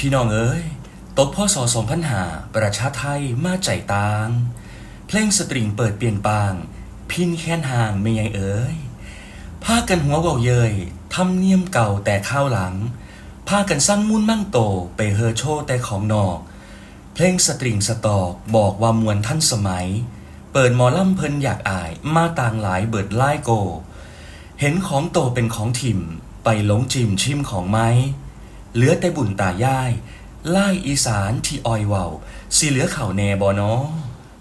พี่น้องเอ้ยตกพ่อสอสองพันหาประชาไทยมาใจตางเพลงสตริงเปิดเปลี่ยนปาง พินแค้นห่างไม่ไงเอ้ยพากันหัวเบาเยยทำเนียมเก่าแต่ข้าวหลังพากันสร้างมุ่นมั่งโตไปเฮอโชว์แต่ของนอก เพลงสตริงสตอกบอกว่ามวลท่านสมัย เปิดมอล่ำเพลินอยากอายมาต่างหลายเบิดไล่โก เห็นของโตเป็นของถิ่มไปหลงจิมชิมของไม้ เหลือแต่บุญตายายไล่อีสานที่ออยเวาสีเหลือเข่าแน่บอนอ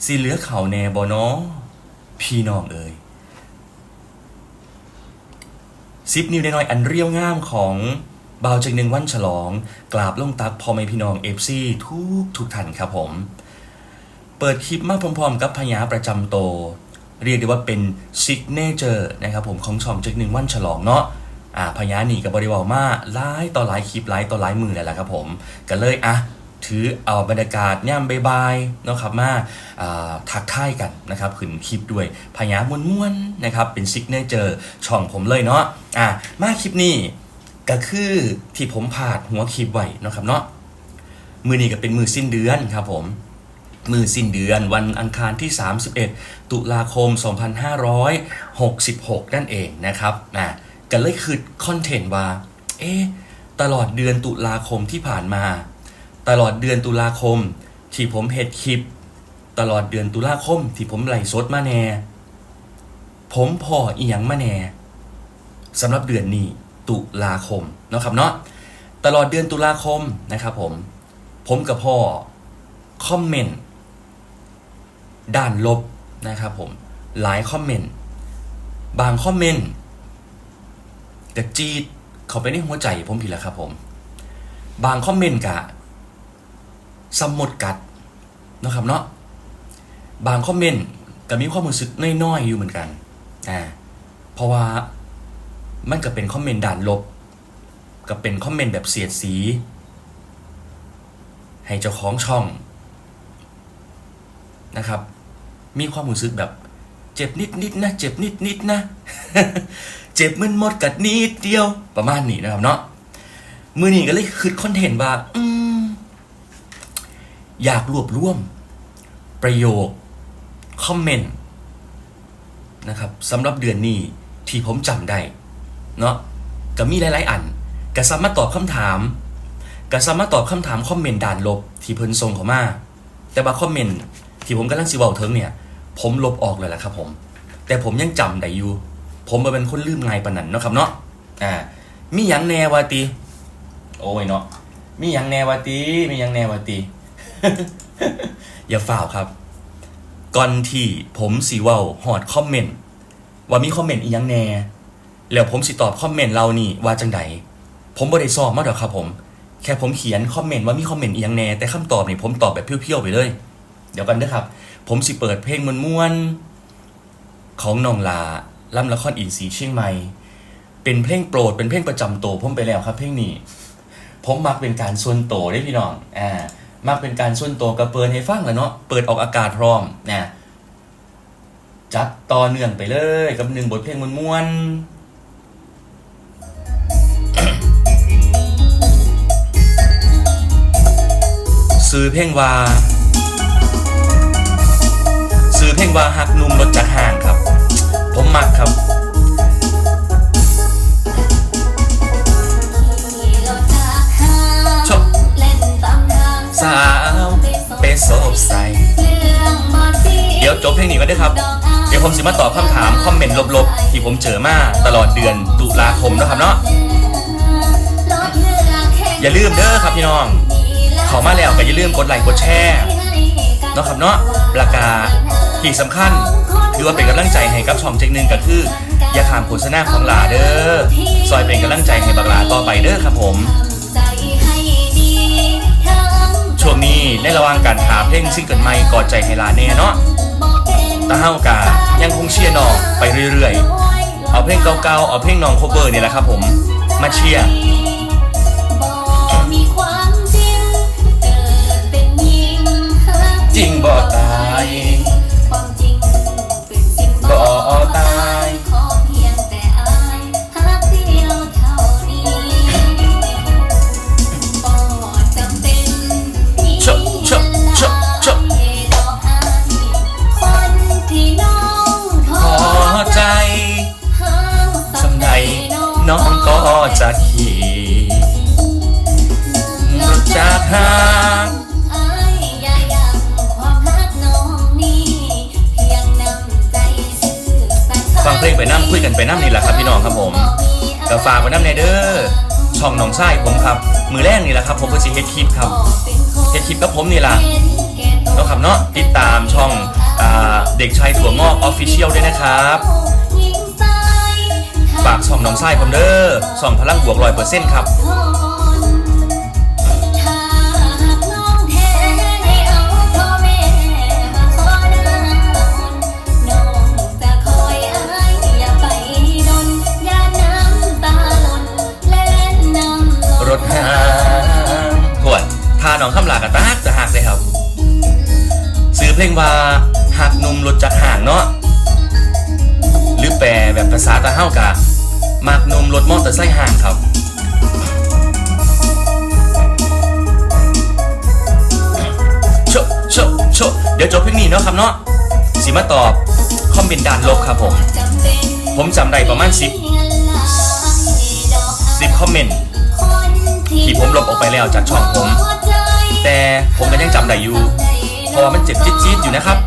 สีเหลือเข่าแน่บอนอพี่น้องเอ่ยซิปนิวน้อยอันเรียวงามของบ่าวจังหนึ่งวันฉลอง กราบลงตักพ่อแม่พี่น้องเอฟซีทุกทุกท่านครับผม เปิดคลิปมาพร้อมๆ กับพญาประจำโต เรียกได้ว่าเป็นซิกเนเจอร์นะครับผมของช่องจักหนึ่งวันฉลองเนาะ อ่าพญาหนีกับบริวารมาหลายต่อหลายคลิปหลายต่อหลายมือเลยแหละครับผมก็เลยอะถือเอาบรรยากาศย่ำบายๆเนะครับมาทักทายกันนะครับขึ้นคลิปด้วยพญามวนๆนะครับเป็นซิกเนเจอร์ช่องผมเลยเนาะอะมาคลิปนี้ก็คือที่ผมผ่าดหัวคลิปไว้นะครับเนาะมือนี้ก็เป็นมือสิ้นเดือนครับผมมือสิ้นเดือนวันอังคารที่ 31 ตุลาคม 2566 นั่นเองนะครับนะ ก็เลยคือคอนเทนต์ว่า เอ๊ะตลอดเดือนตุลาคมที่ผ่านมา ตลอดเดือนตุลาคม ที่ผมเฮ็ดคลิป ตลอดเดือนตุลาคม ที่ผมไล่สดมาแน่ ผมพออีหยังมาแน่สำหรับเดือนนี้ตุลาคมเนาะครับเนาะตลอดเดือนตุลาคมนะครับผม ผมกับพ่อคอมเมนต์ด้านลบนะครับผมหลายคอมเมนต์บางคอมเมนต์ กระจีดเขาไปในหัวใจผมผิดแล้วครับผม บางคอมเมนต์กะสมมดกัดนะครับเนาะบางคอมเมนต์ก็มีความรู้สึกน้อยๆอยู่เหมือนกันอ่าเพราะว่ามันก็เป็นคอมเมนต์ด่านลบก็เป็นคอมเมนต์แบบเสียดสี ให้เจ้าของช่องนะครับ มีความรู้สึกแบบ เจ็บนิดนิดนะ เจ็บนิดนิดนะ เจ็บมึนหมดกัดนิดเดียวประมาณนี้นะครับเนาะมือนี้ก็เลยคือคอนเทนต์ว่าอืมอยากรวบรวม ประโยค คอมเมนต์นะครับสำหรับเดือนนี้ที่ผมจำได้ เนาะก็มีหลาย ๆ อันก็สามารถตอบคำถามก็สามารถตอบคำถามคอมเมนต์ด่านลบที่เพิ่นส่งเข้ามา แต่ว่าคอมเมนต์ที่ผมกำลังสิเว้าถึงเนี่ย ผมลบออกเลยแหละครับผม แต่ผมยังจำได้อยู่ ผมบ่เป็นคนลืมง่ายปนันเนาะครับเนาะอ่ามีหยังแนวาติโอ้ยเนาะมีหยังแนวาติมีหยังแนวาติอย่าฝ่าวครับ ก่อนที่ผมสิเว้าฮอดคอมเมนต์ว่ามีคอมเมนต์อีหยังแน่แล้วผมสิตอบคอมเมนต์เรานี่ว่าจังใดผมบ่ได้สอบมาดอกครับผม แค่ผมเขียนคอมเมนต์ว่ามีคอมเมนต์อีหยังแน่แต่คำตอบนี่ผมตอบแบบเพี้ยวๆไปเลย เดี๋ยวกันเด้อครับ ผมสิเปิดเพลงม่วนๆของน้องลาล่ำละครอินทรีเชียงใหม่ เป็นเพลงโปรดเป็นเพลงประจำตัวผมไปแล้วครับเพลงนี้ ผมมักเป็นการส่วนโตได้พี่น้องอ่ามักเป็นการส่วนโตกับเปิดให้ฟังแล้วเนาะเปิดออกอากาศพร้อมนะจัดต่อเนื่องไปเลยกับหนึ่งบทเพลงม่วนๆซื้อเพลงว่า ว่าหักหนุ่มรถจักรห่างครับ ผมมักครับชอบสาวเปโซบใสเดี๋ยวจบเพลงนี้ก็ได้ครับ เดี๋ยวผมสิมาตอบคำถาม คอมเมนต์ลบๆ ที่ผมเจอมาตลอดเดือนตุลาคมนะครับเนาะอย่าลืมเด้อครับพี่น้อง เข้ามาแล้วก็อย่าลืมกดไลค์กดแชร์เนาะครับเนาะราคา ที่สำคัญถือว่าเป็นกำลังใจให้กับช่องเจ๊กหนึ่งก็คือ อย่าขามโฆษณาของหลาเด้อซอยเป็นกำลังใจให้บักหลาต่อไปเด้อครับผมช่วงนี้ในระหว่างการหาเพลงซิงเกิลใหม่กอดใจให้ลาแน่เนาะแตาเฮากายังคงเชียร์น้องไปเรื่อยๆ เอาเพลงเก่าๆ เอาเพลงน้องโคเวอร์นี่แหละครับผม มาเชียร์ เฮ็ดคลิปครับเฮ็ดคลิปกับผมนี่ล่ะเนาะครับเนาะติดตามช่องอเด็กชายถั่วงอกออฟฟิเชียลด้วยนะครับฝากช่องน้องไส้ผมเด้อช่องพลังบวกร้อยเปอร์เซ็นต์ครับ วดทาน้องคำลากระตากจะหักเลยครับซื้อเพลงว่าหักนุ่มรถจากห่างเนาะหรือแปลแบบภาษาตะเฮ้ากะมักนุ่มรถมอเตอร์ไซค์ห่างครับโชะโชโชเดี๋ยวจบเพลงนี้เนาะครับเนาะสิมาตอบคอมเมนต์ด้านลบครับผม ผมจำได้ประมาณ10 10คอมเมนต์ที่ผมลบออกไปแล้วจากช่องผม แต่ผมก็ยังจำได้อยู่เพราะว่ามันเจ็บจี๊ดๆอยู่นะครับ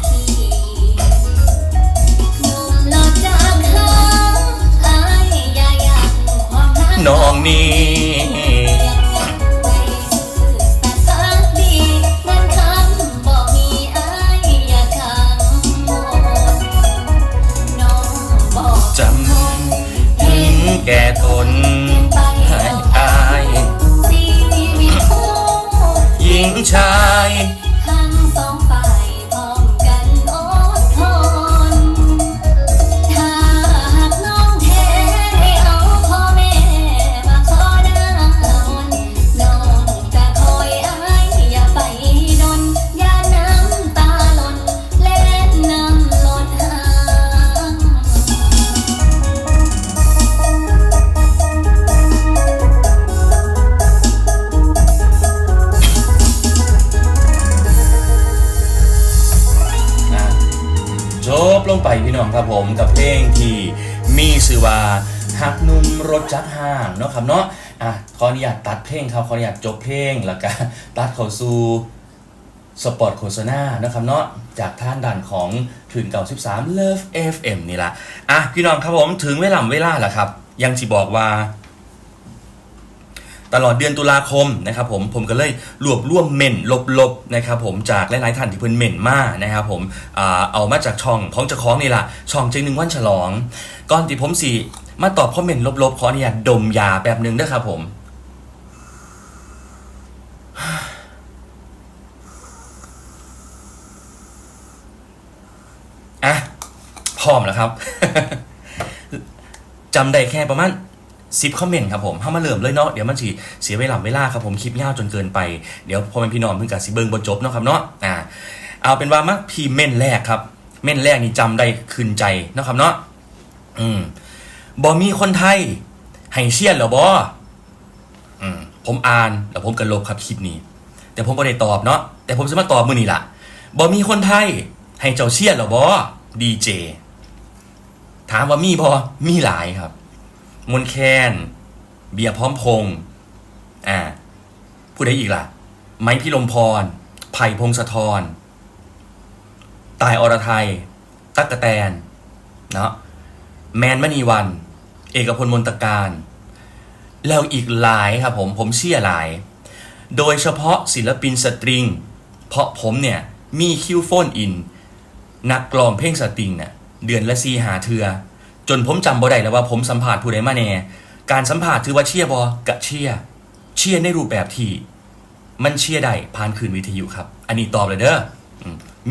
น้องนี่ ห จบลงไปพี่น้องครับผมกับเพลงที่มีชื่อว่าหักหนุ่มรถจักรห่างเนาะครับเนาะอะขออนุญาตตัดเพลงครับขออนุญาตจบเพลงแล้วก็ตัดเข้าสู่สปอร์ตโฆษณาเนาะครับเนาะจากท่านด่านของถึง93 Love FM นี่ละอะพี่น้องครับผมถึงเวลาเวลาแล้วครับ ยังจะบอกว่า ตลอดเดือนตุลาคมนะครับผมผมก็เลยรวบรวมเม่นลบๆนะครับผมจากหลายๆท่านที่เพิ่นเม่นมานะครับผมอเอามาจากช่องของเจ้าของนี่ละช่องเจงหนึ่งวันฉลอง ก่อนที่ผมสิมาตอบคอมเมนต์ลบๆขออนุญาตดมยาแป๊บหนึ่งนะครับผมอะพร้อมแล้วครับจำได้แค่ประมาณ สิบคอมเมนต์ครับผมเข้ามาเริ่มเลยเนาะ เดี๋ยวมันสิเสียเวลาเวลาครับผมคลิปยาวจนเกินไป เดี๋ยวพอเป็นพี่น้องเพิ่งกับสิเบิงบนจบเนาะครับเนาะ อ่า เอาเป็นว่ามาพี่เม่นแรกครับ เม่นแรกนี่จำได้คืนใจเนาะครับเนาะ อืมบอมีคนไทยให้เชียร์เหรอบออืมผมอ่านแล้วผมก็ลบครับคลิปนี้ แต่ผมไม่ได้ตอบเนาะ แต่ผมจะมาตอบมือนี้ล่ะบอมีคนไทยให้เจ้าเชียร์เหรอบอดีเจ ถามว่ามีบอมีหลายครับ มนแคน เบียร์พร้อมพงษ์อ่าผู้ใดอีกล่ะ ไม้พิลมพร ไผ่พงศธรตายอรไทย ตั๊กกะแตน เนาะแมนมณีวัน เอกพลมนตการ แล้วอีกหลายครับผมผมเชื่อหลาย โดยเฉพาะศิลปินสตริง เพราะผมเนี่ยมีคิวโฟนอิน นักกลองเพลงสตริงเนี่ยเดือนละซีหาเทือ จนผมจำบ่ได้แล้วว่าผมสัมผัสผู้ใดมาแน่การสัมผัสถือว่าเชียร์บอกะเชียร์เชียร์ในรูปแบบที่มันเชียร์ได้ผ่านคืนวิทยุครับ อันนี้ตอบเลยเด้อ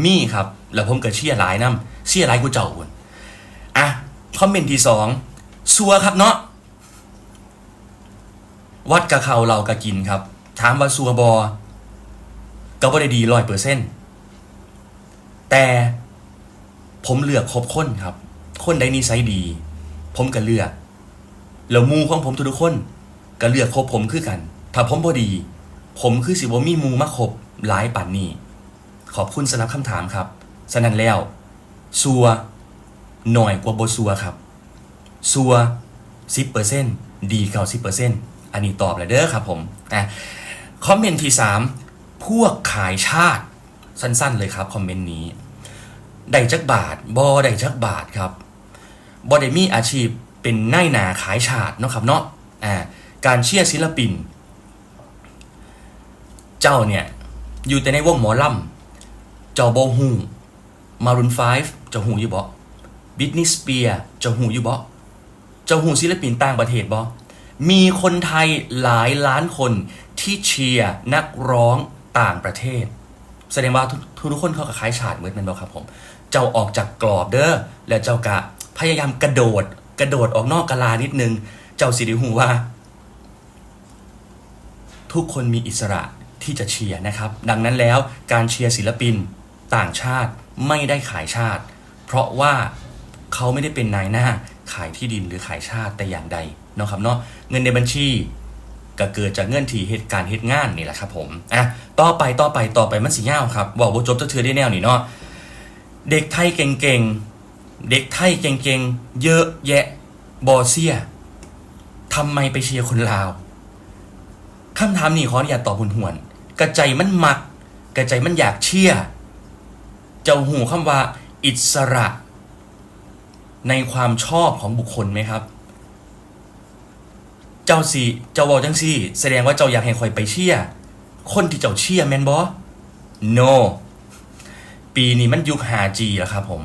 มีครับ แล้วผมก็เชียร์หลายน้ำเชียร์หลายกูเจ้าคนอะคอมเมนต์ที่สองซัวครับเนาะวัดกะเขาเรากะกินครับ ถามว่าซัวบอก็บ่ได้ดีร้อยเปอร์เซ็นต์แต่ผมเลือกครบคนครับ คนใดนิสัยดี ผมก็เลือกแล้วมูของผมทุกคนก็เลือกคบผมคือกัน ถ้าผมบ่ดี ผมคือสิบ่มีมูมาคบหลายป่านนี้ ขอบคุณสำหรับคำถามครับฉะนั้นแล้วซัวหน่อยกว่าบ่ซัวครับซัว10%เปอร์เซนดีเก้าสิบเปอร์เซ็นต์อันนี้ตอบเลยเด้อครับผมอะคอมเมนต์ที่สามพวกขายชาติสั้นๆเลยครับคอมเมนต์นี้ ได้จักบาทบอได้จักบาทครับ บอได้มีอาชีพเป็นนายหนาขายชาติเนาะครับเนาะอ่าการเชียร์ศิลปิน เจ้าเนี่ย อยู่แต่ในวงหมอลำเจ้าบอฮูมารุนไฟเจ้าหูอยู่บ่บิทนีสเปียเจ้าหูอยู่บ่เจ้าหูศิลปินต่างประเทศบ่มีคนไทยหลายล้านคนที่เชียร์นักร้องต่างประเทศ แสดงว่าทุกทุกคนเขาก็คล้ายฉาดเหมือนกันบ่ครับผม เจ้าออกจากกรอบเด้อแล้วเจ้ากะ พยายามกระโดด กระโดดออกนอกกะลานิดนึง เจ้าสิริหูว่า ทุกคนมีอิสระที่จะเชียร์นะครับ ดังนั้นแล้วการเชียร์ศิลปินต่างชาติไม่ได้ขายชาติ เพราะว่าเขาไม่ได้เป็นนายหน้าขายที่ดินหรือขายชาติแต่อย่างใดเนาะครับเนาะเงินในบัญชีก็เกิดจากเงื่อนที่เหตุการณ์เหตุงานนี่แหละครับผมอะต่อไปต่อไปต่อไปมันสิยาครับบอกว่าจบจะเทือได้แนวนี่เนาะเด็กไทยเก่งๆ เด็กไทยเก่งๆ เยอะแยะบอเซียทำไมไปเชียร์คนลาวคำถามนี้ขออนุญาตตอบหุ่นหวน กระใจมันมัก กระใจมันอยากเชียร์เจ้าหูคำว่า อิสระ ในความชอบของบุคคลไหมครับ เจ้าสีเจ้าบอกจังสี่ แสดงว่าเจ้าอยากให้คอยไปเชียร์คนที่เจ้าเชียร์แมนบอ no ปีนี้มันยุค 5G แล้วครับผม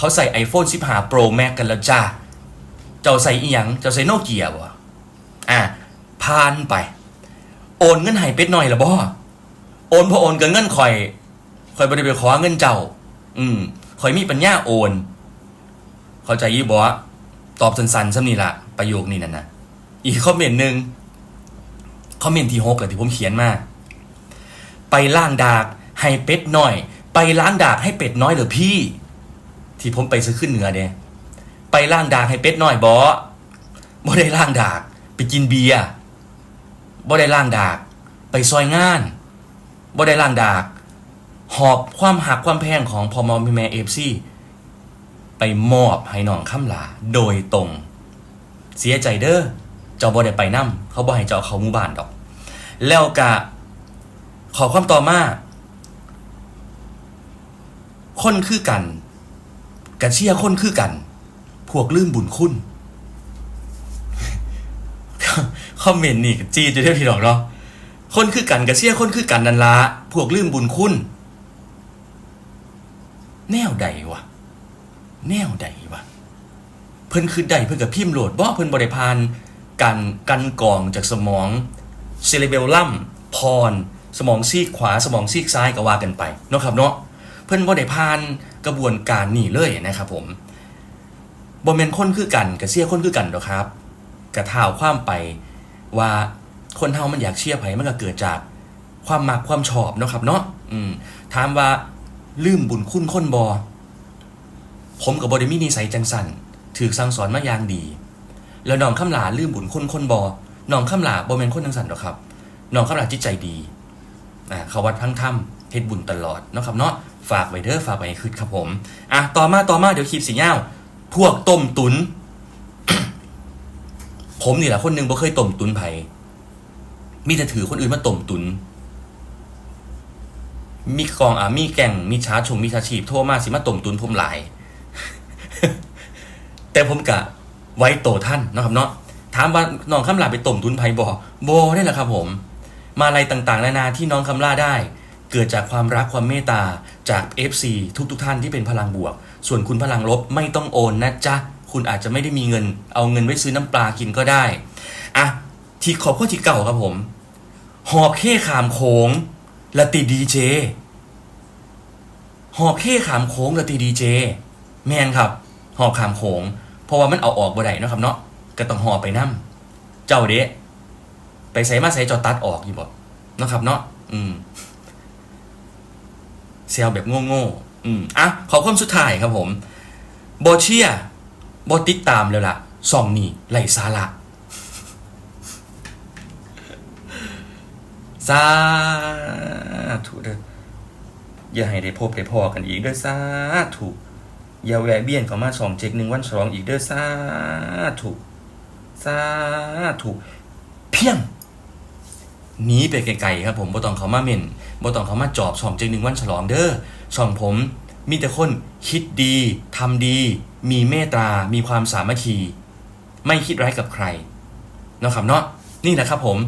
เขาใส่ iPhone 15 Pro Max กันแล้วจ้า เจ้าใส่อีหยัง เจ้าใส่โนเกียบ่อะพานไป โอนเงินให้เป็ดหน่อยละบ่โอนพอโอนกับเงินข่อยข่อยบ่ได้ไปขอเงินเจ้า อืมข่อยมีปัญญาโอน เข้าใจยี่บ่ตอบสั้นๆซ้ำนี่ละประโยคนี้นั่นนะอีกคอมเมนต์หนึ่งคอมเมนต์ที่หกเลยที่ผมเขียนมา ไปล้างดากให้เป็ดน้อย ไปล้างดากให้เป็ดน้อยเหรอพี่ ที่ผมไปซื้อขึ้นเหนือเด้ไปล้างดากให้เป็ดน้อยบอบ่ได้ล้างดาก ไปกินเบียร์บ่ได้ล้างดาก ไปซอยงานบ่ได้ล้างดาก หอบความหักความแพงของพอมอมแม่เอฟซีไปมอบให้น้องข้ามลาโดยตรง เสียใจเด้อเจ้าบ่ได้ไปนํเขาบ่ให้เจ้าเขาหมู่บ้านดอก แล้วกะขอความต่อมาคนคือกัน กะเชียคนคือกัน พวกลืมบุญคุณคอมเมนต์นี่จีจะได้พี่ดอกเนาะคนคือกันกะเชียคนคือกันนันละพวกลืมบุญคุณ แนวใดวะ แนวใดวะ เพิ่นคือใดเพิ่นกับพิมพ์โหลดบ่เพิ่นบริพานการกันกองจากสมองเซเลเบลลัมพร สมองซีกขวาสมองซีกซ้ายก็ว่ากันไปเนาะครับเนาะเพิ่นบ่ได้ผ่าน กระบวนการนี่เลยนะครับผมบ่แม่นคนคือกันกับเสียคนคือกันดอครับกระท่าวความไปว่าคนเฮามันอยากเชียร์ไผมันก็เกิดจากความมักความชอบเนาะครับเนาะอืมถามว่าลืมบุญคุณคนบอผมกับบอดมีนิสัยจังสันถือสั่งสอนมาอย่างดี แล้วน้องข้ามหลาลืมบุญคุณคนบอน้องข้ามหลาบอแมนคนจังสันหรอครับน้องข้ามหลาจิตใจดีอ่าเขาวัดพังถ้ำ เฮ็ดบุญตลอดเนาะครับเนาะฝากไว้เด้อฝากไว้ให้คืดครับผมอะต่อมาต่อมาเดี๋ยวคลิปสีเงาพวกต้มตุน ผมนี่แหละคนหนึ่งบ่เคยต้มตุนไผมีแต่ถือคนอื่นมาต้มตุน มีกองอ่ามีแก่งมีช้าชงมีชาชีพโทรมาสิมาต้มตุนผมหลาย แต่ผมกะไว้โตท่านเนาะครับเนาะถามว่าน้องคำลาไปต้มตุนไผบ่บ่ได้แหละครับผม มาอะไรต่างๆนานาที่น้องคำลาได้ เกิดจากความรักความเมตตาจาก FC ทุกๆท่านที่เป็นพลังบวก ส่วนคุณพลังลบไม่ต้องโอนนะจ๊ะ คุณอาจจะไม่ได้มีเงิน เอาเงินไว้ซื้อน้ำปลากินก็ได้ อะ ทีขอบข้อที่เก่าครับผม หอบเข้ขามโขงละติดดีเจหอบเข้ขามโค้งละตีดีเจ แมนครับ หอบขามโค้งเพราะว่ามันเอาออกบ่ได้นะครับเนาะ ก็ต้องหอบไปนํเจ้าเดะไปใส่มาใส่จอตัดออกอยู่บ่นะครับเนาะ อืม เซลแบบโง่ๆอืมอะขอความสุดท้ายครับผมบอเชียบอติดตามแล้วล่ะส่องนี่ไหลสาระสาธุเด้ออย่าให้ได้พบได้พอกันอีกเด้อสาธุอย่าแวะเบี้ยนเข้ามาสองเจ็กหนึ่งวันสองอีกเด้อสาธุสาธุเพียง หนีไปไกลๆครับผมบ่ต้องเขามาเม่นบ่ต้องเขามาจอบช่องเจงหนึ่งวันฉลองเด้อช่องผมมีแต่คนคิดดีทำดี มีเมตตา มีความสามัคคี ไม่คิดร้ายกับใครเนาะครับเนาะนี่นะครับผม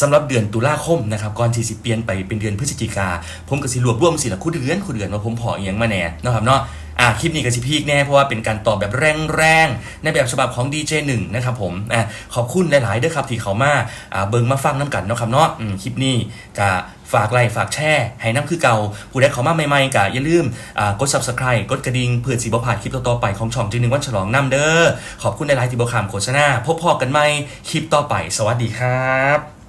สำหรับเดือนตุลาคมนะครับก่อนที่สิเปลี่ยนไปเป็นเดือนพฤศจิกา ผมก็สิรวบรวมสิละคู่เดือนคู่เดือนว่าผมพออีหยังมาแน่เนาะครับเนาะ อะคลิปนี้ก็สิพีกแน่เพราะว่าเป็นการตอบแบบแรงๆในแบบฉบับของดีเจหนึ่งนะครับผมอะขอบคุณหลายๆเด้อครับที่เขามาอ่าเบิ่งมาฟังน้ำกันเนาะครับเนาะอืมคลิปนี้ก็ฝากไลค์ฝากแชร์ให้น้ำคือเก่าผู้ใดเขามาใหม่ๆก็อย่าลืมอ่ากด subscribe กดกระดิ่งเพื่อสิบ่พลาดคลิปต่อๆไปของช่องจงหนึ่งวันฉลองน้ำเด้อขอบคุณหลายๆที่บ่ขามโฆษณาพบพอกันใหม่คลิปต่อไป สวัสดีครับ